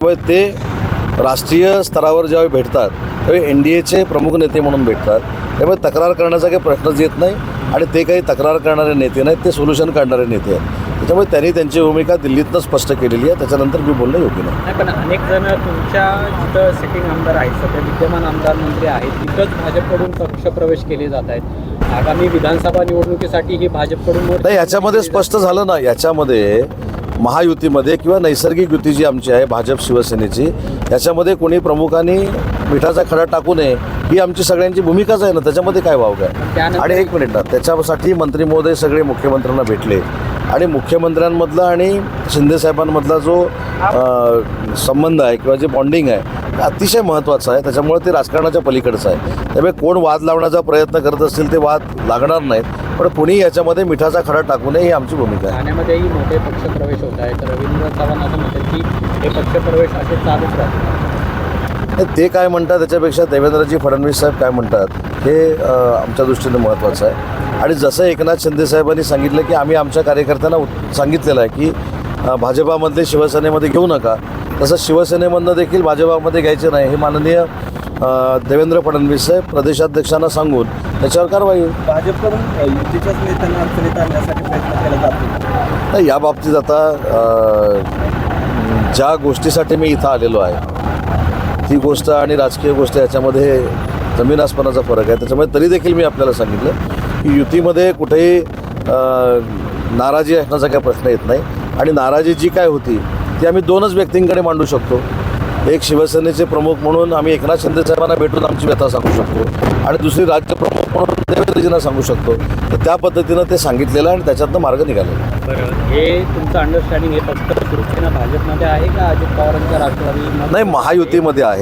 त्यामुळे ते राष्ट्रीय स्तरावर ज्यावेळी भेटतात त्यावेळी एन डी एचे प्रमुख नेते म्हणून भेटतात. त्यामुळे तक्रार करण्याचा काही प्रश्नच येत नाही आणि ते काही तक्रार करणारे नेते नाहीत ते सोल्युशन काढणारे नेते आहेत. त्याच्यामुळे त्यांनी त्यांची भूमिका दिल्लीतनं स्पष्ट केलेली आहे. त्याच्यानंतर मी बोलणं योग्य नाही. पण अनेक जण तुमच्या जिथं सिटिंग आमदार आहेत सध्या विद्यमान आमदार मंत्री आहेत तिथंच भाजपकडून पक्षप्रवेश केले जात आहेत. आगामी विधानसभा निवडणुकीसाठी ही भाजपकडून नाही याच्यामध्ये स्पष्ट झालं ना याच्यामध्ये महायुतीमध्ये किंवा नैसर्गिक युती जी आमची आहे भाजप शिवसेनेची याच्यामध्ये कोणी प्रमुखांनी मिठाचा खडा टाकू नये ही आमची सगळ्यांची भूमिकाच आहे ना? त्याच्यामध्ये काय वाव काय? आणि एक मिनिट ना त्याच्यासाठी मंत्री महोदय सगळे मुख्यमंत्र्यांना भेटले. आणि मुख्यमंत्र्यांमधला आणि शिंदेसाहेबांमधला जो संबंध आहे किंवा जे बॉन्डिंग आहे ते अतिशय महत्त्वाचं आहे. त्याच्यामुळे ते राजकारणाच्या पलीकडचं आहे. त्यामुळे कोण वाद लावण्याचा प्रयत्न करत असतील ते वाद लागणार नाहीत. पण कुणी याच्यामध्ये मिठाचा खडा टाकू नये ही आमची भूमिका आहे. ठाण्यामध्येही मोठे पक्षप्रवेश होत आहेत. रवींद्र चव्हाण असं म्हणतात की हे पक्षप्रवेश असे चालूच राहतात. ते काय म्हणतात त्याच्यापेक्षा देवेंद्रजी फडणवीस साहेब काय म्हणतात हे अ, आमच्या दृष्टीने महत्त्वाचं आहे. आणि जसं एकनाथ शिंदे साहेबांनी सांगितलं की आम्ही आमच्या कार्यकर्त्यांना उत- सांगितलेलं आहे की अ, भाजपामधले शिवसेनेमध्ये घेऊ नका. तसं शिवसेनेमधनं देखील भाजपामध्ये घ्यायचे नाही हे माननीय देवेंद्र फडणवीस प्रदेशाध्यक्षांना सांगून त्याच्यावर कारवाई. भाजपकडून युतीच्याच नेत्यांना अडचणीत आणण्यासाठी प्रयत्न केला जातो. नाही या बाबतीत आता ज्या गोष्टीसाठी मी इथं आलेलो आहे ती गोष्ट आणि राजकीय गोष्ट याच्यामध्ये जमीन आसमानाचा फरक आहे. त्याच्यामुळे तरी देखील मी आपल्याला सांगितलं की युतीमध्ये कुठेही नाराजी असण्याचा काही प्रश्न येत नाही. आणि नाराजी जी काय होती ती आम्ही दोनच व्यक्तींकडे मांडू शकतो. एक शिवसेनेचे प्रमुख म्हणून आम्ही एकनाथ शिंदे साहेबांना भेटून आमची व्यथा सांगू शकतो. आणि दुसरी राज्य प्रमुख म्हणून देवेंद्रजींना सांगू शकतो. तर त्या पद्धतीनं ते सांगितलेलं आणि त्याच्यातनं मार्ग निघालेला. बरं हे तुमचं अंडरस्टँडिंग हे फक्त शिवसेना भाजपमध्ये आहे का अजित पवारांच्या राष्ट्रवादी नाही महायुतीमध्ये आहे.